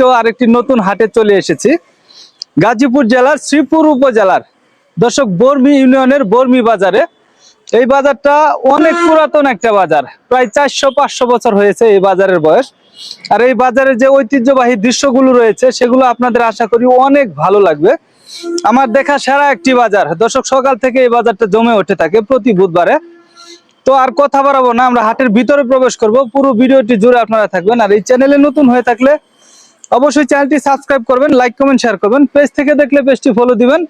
আজকেও আরেকটি নতুন হাটে চলে এসেছি। গাজীপুর জেলার শ্রীপুর উপজেলার দর্শক বর্মি ইউনিয়নের বর্মি বাজারে। এই বাজারটা অনেক পুরাতন একটা বাজার। প্রায় চারশো, পাঁচশো বছর হয়েছে এই বাজারের বয়স। আর এই বাজারের যে ঐতিহ্যবাহী দৃশ্যগুলো রয়েছে, সেগুলো আপনাদের আশা করি অনেক ভালো লাগবে। আমার দেখা সেরা একটি বাজার। দর্শক, সকাল থেকে এই বাজারটা জমে ওঠে থাকে প্রতি বুধবারে। তো আর কথা বাড়াবো না, আমরা হাটের ভিতরে প্রবেশ করব। পুরো ভিডিওটি জুড়ে আপনারা থাকবেন। আর এই চ্যানেলে নতুন হয়ে থাকলে অবশ্যই চ্যানেলটি সাবস্ক্রাইব করবেন লাইক কমেন্ট শেয়ার করবেন। পেজ থেকে দেখলে পেজটি ফলো দিবেন।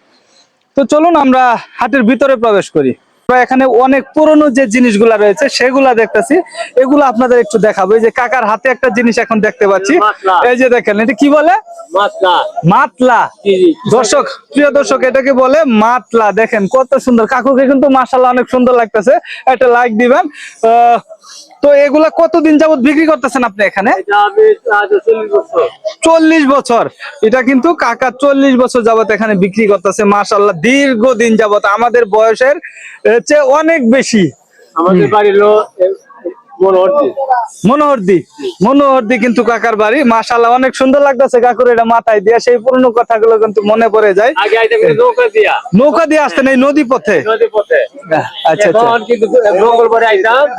তো চলুন আমরা হাটের ভিতরে প্রবেশ করি। এখানে অনেক পুরনো যে জিনিসগুলা রয়েছে সেগুলা দেখতেছি। এগুলো আপনাদের একটু দেখাবো। এই যে কাকার হাতে একটা জিনিস এখন দেখতে পাচ্ছি। এই যে দেখেন এটা কি বলে? মাতলা। দর্শক প্রিয় দর্শক এটাকে বলে মাতলা। দেখেন কত সুন্দর। কাকুকে কিন্তু মাশাল্লাহ অনেক সুন্দর লাগতেছে। একটা লাইক দিবেন। আহ, তো এগুলা কতদিন যাবত বিক্রি করতেছেন আপনি এখানে? চল্লিশ বছর। এটা কিন্তু কাকা চল্লিশ বছর যাবত এখানে বিক্রি করতেছে মাশাল্লাহ দীর্ঘদিন যাবত আমাদের বয়সের চেয়ে অনেক বেশি। আমাদের মনোহরদি। মনোহরদি। কিন্তু কাকার বাড়ি। মাশাল্লাহ অনেক সুন্দর লাগতেছে কাকুর এটা মাথায় দিয়ে। সেই পুরনো কথাগুলো কিন্তু মনে পড়ে যায়। নৌকা দিয়ে। আসতেন এই নদী পথে। আচ্ছা আচ্ছা।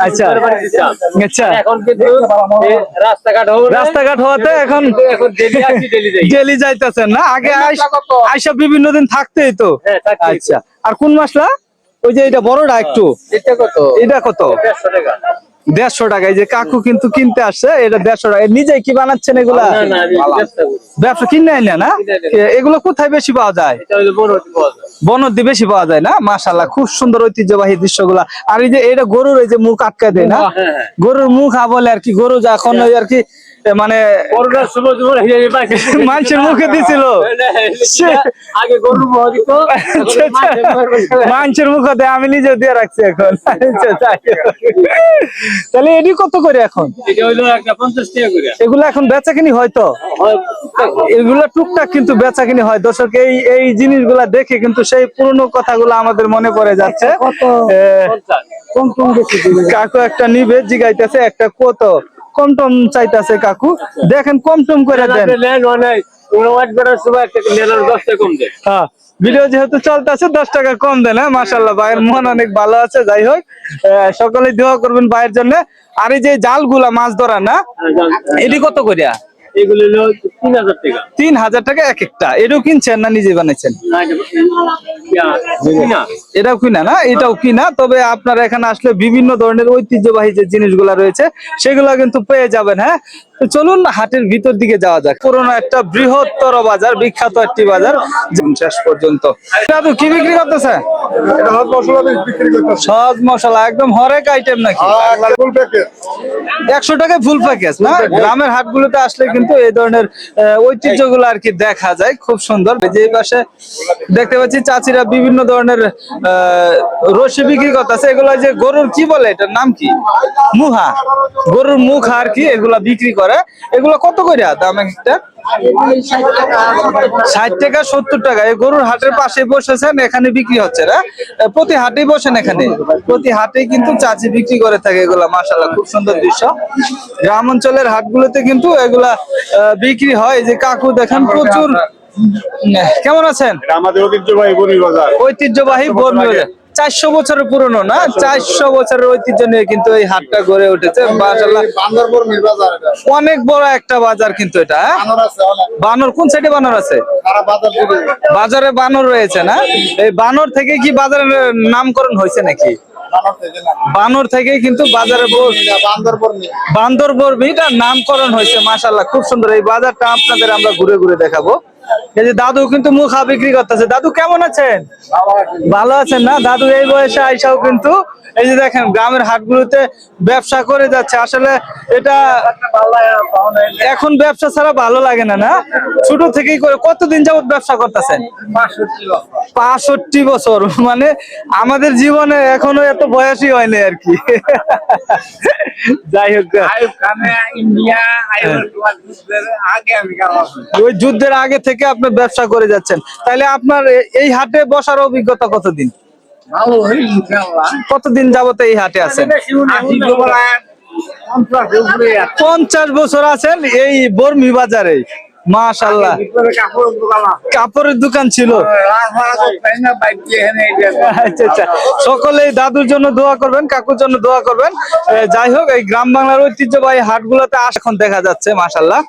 আচ্ছা। আচ্ছা। রাস্তাঘাট হওয়াতে এখন ডেলি যাইতেছেন না? আগে আইস- বিভিন্ন দিন থাকতেই তো। হ্যাঁ, থাকতেই তো। আচ্ছা। আর কোন মাসলা? ওই যে এটা বড়টা একটু। এটা কত? এটা কত? দেড়শো টাকা। দেড়শো টাকা এই যে কাকু কিন্তু কিনতে আসছে এটা দেড়শো টাকা। নিজে কি বানাচ্ছেন এগুলা? ব্যবসা কিনে আইনা না? এগুলো কোথায় বেশি পাওয়া যায়। বনদি বেশি পাওয়া যায় না? মাসাল্লাহ খুব সুন্দর ঐতিহ্যবাহী দৃশ্যগুলা। আর এই যে এটা গরুর এই যে মুখ আটকায় দেয় না? হ্যাঁ, হ্যাঁ। গরুর মুখ আবলে বলে আর কি গরু যখন ওই আর কি মানে। মানুষের মুখে দিছিল। আচ্ছা, আচ্ছা। মানুষের মুখে দেয় আমি নিজে দিয়ে রাখছি এখন। আচ্ছা, তাহলে এটি কত করে এখন? এগুলো এখন বেচা কিনি হয়তো এগুলো টুকটাক কিন্তু বেচা কিনি হয়। দর্শক এই এই জিনিসগুলা দেখে কিন্তু সেই পুরনো কথাগুলো আমাদের মনে পড়ে যাচ্ছে। কাকু একটা নিবে জিগাইতেছে একটা কত? কম টম চাইতেছে কাকু। দেখেন কম টম করে দেন। হ্যাঁ ভিডিও যেহেতু চলতেছে দশ টাকা কম দেন হ্যাঁ মাসাল্লাহ ভাইয়ের মন অনেক ভালো আছে যাই হোক আহ, সকলে দোয়া করবেন ভাইয়ের জন্য। আর এই যে জালগুলা মাছ ধরা না? এটি কত করিয়া এগুলো হলো তিন হাজার টাকা। তিন হাজার টাকা এক একটা। এটাও কিনছেন না নিজে বানাইছেন? না, এটা- কিনা। এটাও কিনা না? এটাও কিনা। তবে আপনারা এখানে আসলে বিভিন্ন ধরনের ঐতিহ্যবাহী যে জিনিসগুলা রয়েছে সেগুলা কিন্তু পেয়ে যাবেন হ্যাঁ? তো চলুন হাটের ভিতর দিকে যাওয়া যাক। পুরোনো একটা বৃহত্তর বাজার বিখ্যাত একটি বাজার শেষ পর্যন্ত। দাদু কি বিক্রি করতেছে এটা হাত মশলা বেশ বিক্রি করতেছে। সব মশলা একদম হরেক আইটেম নাকি? একশো টাকায় ফুল প্যাকেজ না? গ্রামের হাটগুলোতে আসলে কিন্তু এই ধরনের ঐতিহ্যগুলো আর কি দেখা যায়। খুব সুন্দর। যে পাশে দেখতে পাচ্ছি চাচিরা বিভিন্ন ধরনের রশি বিক্রি করতেছে। এগুলো যে গরুর কি বলে? এটার নাম কি? মুহা। গরুর মুখ আর কি এগুলা বিক্রি করে। এগুলো কত করে দাম একটা? ষাট টাকা সত্তর টাকা। এই গরুর হাটের পাশে বসেছেন এখানে বিক্রি হচ্ছে না? প্রতি হাটেই বসেন এখানে? প্রতি হাটেই কিন্তু চাচি বিক্রি করে থাকে এগুলা মাসাল্লাহ খুব সুন্দর দৃশ্য। গ্রাম অঞ্চলের হাটগুলোতে কিন্তু এগুলা বিক্রি হয়। যে কাকু দেখেন প্রচুর কেমন আছেন? আমাদের ঐতিহ্যবাহী বনি বাজার ঐতিহ্যবাহী বর্মি বাজার। চারশো বছরের পুরনো না? চারশো বছরের ঐতিহ্য নিয়ে কিন্তু এই হাটটা গড়ে উঠেছে। মাসাল্লাহ অনেক বড় একটা বাজার কিন্তু এটা হ্যাঁ? বানর কোন সাইডে বানর আছে? বাজার বানর রয়েছে না? এই বানর থেকে কি বাজারের নামকরণ হয়েছে নাকি? বানর থেকে কিন্তু বাজারে ব- এটা নামকরণ হয়েছে মাশাল্লাহ খুব সুন্দর। এই বাজারটা আপনাদের আমরা ঘুরে ঘুরে দেখাবো। এই যে দাদু কিন্তু মুখা বিক্রি করতেছে। দাদু, কেমন আছেন? ভালো আছেন না? দাদু এই বয়সে আইসাও কিন্তু, এই যে দেখেন, গ্রামের হাটগুলোতে ব্যবসা করে যাচ্ছে। আসলে এটা এখন ব্যবসা ছাড়া ভালো লাগে না না? ছোট থেকেই করে কতদিন যাবত ব্যবসা করতেছেন? পাঁষট্টি বছর। মানে আমাদের জীবনে এখনও এত বয়সই হয়নি আর কি। যাই হোক ওই যুদ্ধের আগে থেকে আপনি ব্যবসা করে যাচ্ছেন। তাহলে আপনার এই হাটে বসার অভিজ্ঞতা কতদিন? কতদিন যাবত এই হাটে আছেন? পঞ্চাশ বছর আছেন এই বর্মি বাজারে মাশাল্লাহ কাপড়ের দোকান ছিল। রাস্তা করতেন না বাইক দিয়ে এখানে এই যে আচ্ছা আচ্ছা। সকলেই দাদুর জন্য দোয়া করবেন কাকুর জন্য দোয়া করবেন। যাই হোক এই গ্রাম বাংলার ঐতিহ্যবাহী হাটগুলোতে আস- এখন দেখা যাচ্ছে মাশাল্লাহ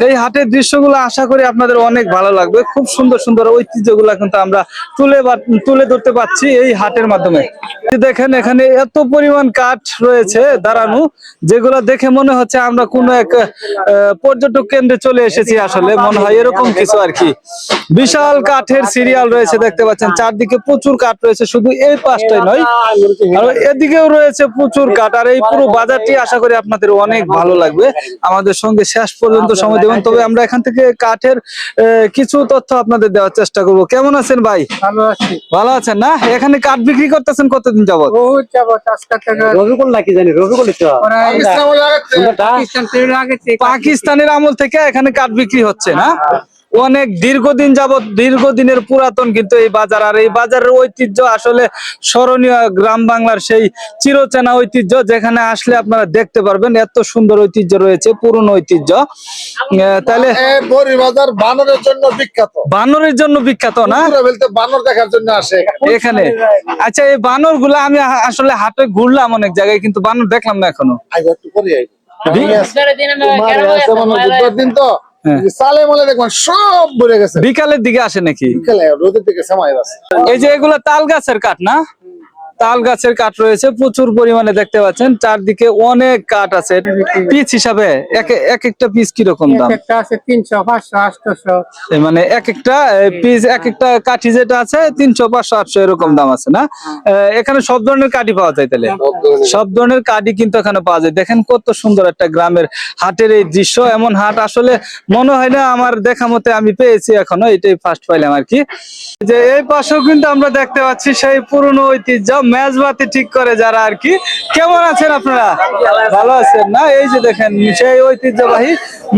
এই হাটের দৃশ্যগুলো আশা করি আপনাদের অনেক ভালো লাগবে। খুব সুন্দর সুন্দর ঐতিহ্যগুলো কিন্তু আমরা তুলে তুলে ধরতে পারছি এই হাটের মাধ্যমে। দেখেন এখানে এত পরিমাণ কাঠ রয়েছে দাঁড়ানো যেগুলো দেখে মনে হচ্ছে আমরা কোনো এক আহ, পর্যটক কেন্দ্রে চলে এসেছি। আসলে মনে হয় এরকম কিছু আর কি। বিশাল কাঠের সিরিয়াল রয়েছে দেখতে পাচ্ছেন। চারদিকে প্রচুর কাঠ রয়েছে শুধু এই পাশটাই নয় আর এদিকেও রয়েছে প্রচুর কাঠ আর এই পুরো বাজারটি আশা করি আপনাদের অনেক ভালো লাগবে। আমাদের সঙ্গে শেষ পর্যন্ত সময় দেবেন তবে আমরা এখান থেকে কাঠের কিছু তথ্য আপনাদের দেওয়ার চেষ্টা করব। কেমন আছেন ভাই? ভালো আছি। ভালো আছেন না? এখানে কাঠ বিক্রি করতেছেন কতদিন যাবত বহুত যাবত রবিকুল নাকি জানি রবিকুল তো। পাকিস্তান থেকে আগে থেকে পাকিস্তানের আমল থেকে এখানে কাঠ বিক্রি হচ্ছে না। অনেক দীর্ঘদিন যাবত দীর্ঘদিনের পুরাতন কিন্তু এই বাজার। আর এই বাজারের ঐতিহ্য আসলে স্মরণীয় গ্রাম বাংলার সেই চিরচেনা ঐতিহ্য যেখানে আসলে আপনারা দেখতে পারবেন এত সুন্দর ঐতিহ্য রয়েছে পুরনো ঐতিহ্য। আহ, তাহলে বড়ি বাজার বানরের জন্য বিখ্যাত। বানরের জন্য বিখ্যাত না? বলতে বানর দেখার জন্য আসে। এখানে। আচ্ছা এই বানর আমি আসলে হাটে ঘুরলাম অনেক জায়গায় কিন্তু বানর দেখলাম না এখনও। একটু করে দিন দিন তো? হ্যাঁ। সালে মলে দেখবেন সব ভরে গেছে। বিকালের দিকে আসে নাকি? বিকালে রোদের দিকে সময় আছে। এই যে এগুলো তাল গাছের কাঠ না? তাল গাছের কাঠ রয়েছে প্রচুর পরিমাণে দেখতে পাচ্ছেন। চারদিকে অনেক কাঠ আছে। পিস হিসাবে এক এক একটা পিস কীরকম দাম? একটা আছে তিনশো পাঁচশো আটশো মানে এক একটা পিস এক একটা কাঠি যেটা আছে তিনশো পাঁচশো আটশো এরকম দাম আছে না? আহ, এখানে সব ধরনের কাঠি পাওয়া যায় তাহলে? সব ধরনের কাঠি কিন্তু এখানে পাওয়া যায়। দেখেন কত সুন্দর একটা গ্রামের হাটের এই দৃশ্য। এমন হাট আসলে মনে হয় না আমার দেখা মতে আমি পেয়েছি এখনও এটাই ফার্স্ট পাইলাম আর কি। যে এই পাশেও কিন্তু আমরা দেখতে পাচ্ছি সেই পুরনো ঐতিহ্য মেজবাতি ঠিক করে যারা আর কি। কেমন আছেন আপনারা? ভালো আছেন না? এই যে দেখেন সেই ঐতিহ্যবাহী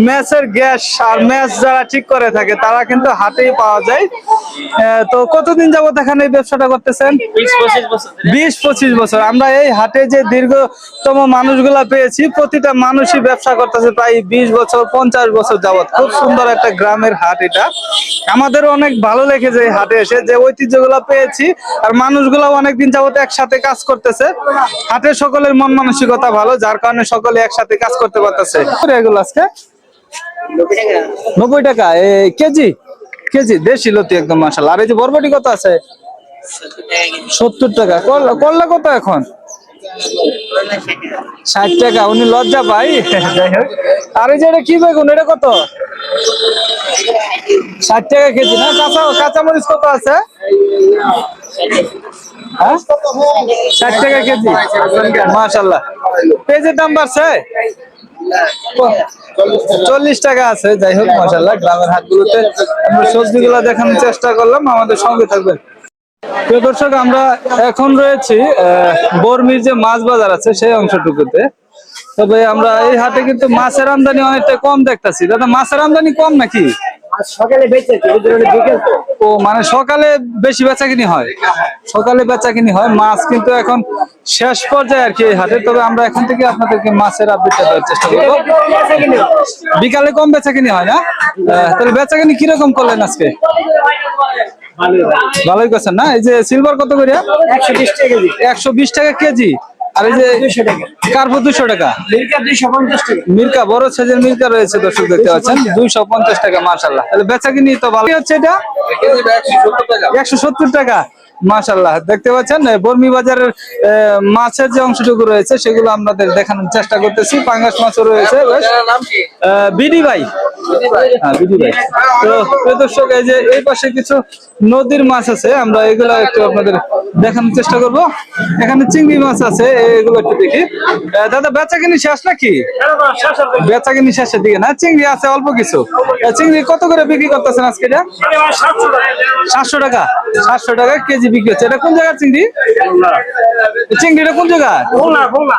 ম্যাচের গ্যাস আর ম্যাচ যারা ঠিক করে থাকে তারা কিন্তু হাতেই পাওয়া যায়। তো কতদিন যাবত এখানে এই ব্যবসাটা করতেছেন? বিশ পঁচিশ বছর। আমরা এই হাটে যে দীর্ঘতম মানুষগুলা পেয়েছি প্রতিটা মানুষই ব্যবসা করতেছে প্রায় বিশ বছর পঞ্চাশ বছর যাবত খুব সুন্দর একটা গ্রামের হাট এটা। আমাদের অনেক ভালো লেগেছে এই হাটে এসে। যে ঐতিহ্যগুলা পেয়েছি আর মানুষগুলা অনেকদিন যাবত একসাথে কাজ করতেছে। হাটের সকলের মন মানসিকতা ভালো, যার কারণে সকলে একসাথে কাজ করতে পারতেছে। নব্বই টাকা। কেজি? কেজি, দেশি লতি একদম মাসাল আর এই যে বরবটি কত আছে? সত্তর টাকা। করলা কত এখন? ষাট টাকা। উনি লজ্জা পাই। আর এই যে এটা কি বেগুন? এটা কত? ষাট টাকা কেজি না? কাঁচা কাঁচামরিচ কত আছে? ষাট টাকা কেজি? মাশাল্লাহ। পেঁয়াজের দাম বাড়ছে? চল্লিশ টাকা আছে, যাই হোক মাসাল্লাহ গ্রামের হাটগুলোতে আমরা সবজিগুলো দেখানোর চেষ্টা করলাম, আমাদের সঙ্গে থাকবেন। প্রিয় দর্শক, আমরা এখন রয়েছি বর্মির যে মাছ বাজার আছে সেই অংশটুকুতে। তবে আমরা এই হাটে কিন্তু মাছের আমদানি অনেকটা কম দেখতাছি। দাদা, মাছের আমদানি কম নাকি? সকালে বিকেল ও মানে সকালে বেশি বেচা কিনি হয়? সকালে বেচা কিনি হয় মাছ কিন্তু এখন শেষ পর্যায়ে আর কি এই হাটে। তবে আমরা এখান থেকে আপনাদেরকে মাছের আপডেটটা দেওয়ার চেষ্টা করব। বিকালে কম বেচা কিনি হয় না? তাহলে বেচা কিনি কীরকম করলেন আজকে? ভালোই করছেন না? এই যে সিলভার কত করে একশো বিশ টাকা কেজি। আর এই যে দুশো টাকা। কার্পো দুশো টাকা? মিল্কা দুইশো পঞ্চাশ টাকা। মির্কা বড় সাইজের মির্কা রয়েছে দর্শক দেখতে পাচ্ছেন। দুইশো পঞ্চাশ টাকা মার্শাল্লাহ তাহলে বেচা কিনি তো ভালো। হচ্ছে এটা একশো সত্তর টাকা মাশাল্লাহ দেখতে পাচ্ছেন বর্মি বাজারের মাছের যে অংশটুকু রয়েছে সেগুলো আপনাদের দেখানোর চেষ্টা করতেছি। পাঙ্গাস মাছও রয়েছে বিডি ভাই। হ্যাঁ বিডি ভাই। তো দর্শক এই যে এই পাশে কিছু নদীর মাছ আছে আমরা এগুলো একটু আপনাদের দেখানোর চেষ্টা করব। এখানে চিংড়ি মাছ আছে এগুলো একটু দেখি। দাদা বেচা কিনি শেষ নাকি? বেচা কিনি শেষের দিকে না? চিংড়ি আছে অল্প কিছু। চিংড়ি কত করে বিক্রি করতেছেন আজকে এটা? সাতশো টাকা সাতশো টাকা কেজি বিক্রি হচ্ছে। এটা কোন জায়গার চিংড়ি? চিংড়িটা কোন জায়গা?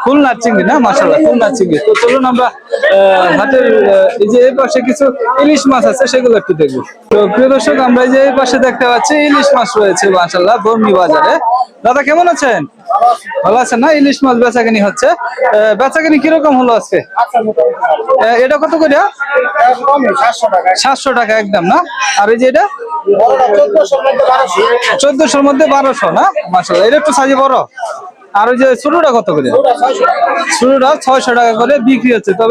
খুলনার চিংড়ি না? মাসাল্লাহ খুলনার চিংড়ি। তো চলুন আমরা হাটের এই যে এই পাশে কিছু ইলিশ মাছ আছে সেগুলো একটু দেখব। তো প্রিয় দর্শক আমরা এই যে এই পাশে দেখতে পাচ্ছি ইলিশ মাছ রয়েছে মাসাল্লাহ বর্মি বাজারে। দাদা কেমন আছেন? ভালো আছে না? ইলিশ মাছ বেচাকেনি হচ্ছে। বেচাকেনি কীরকম হলো আজকে? আহ, এটা কত করে? সাতশো টাকা। একদম না? আর এই যে এটা? চোদ্দশোর মধ্যে বারোশো। না? মাসা এটা একটু সাইজে বড়। আর ওই যে ছোটটা কত করে? ছোটটা ছয়শো টাকা করে বিক্রি হচ্ছে। তবে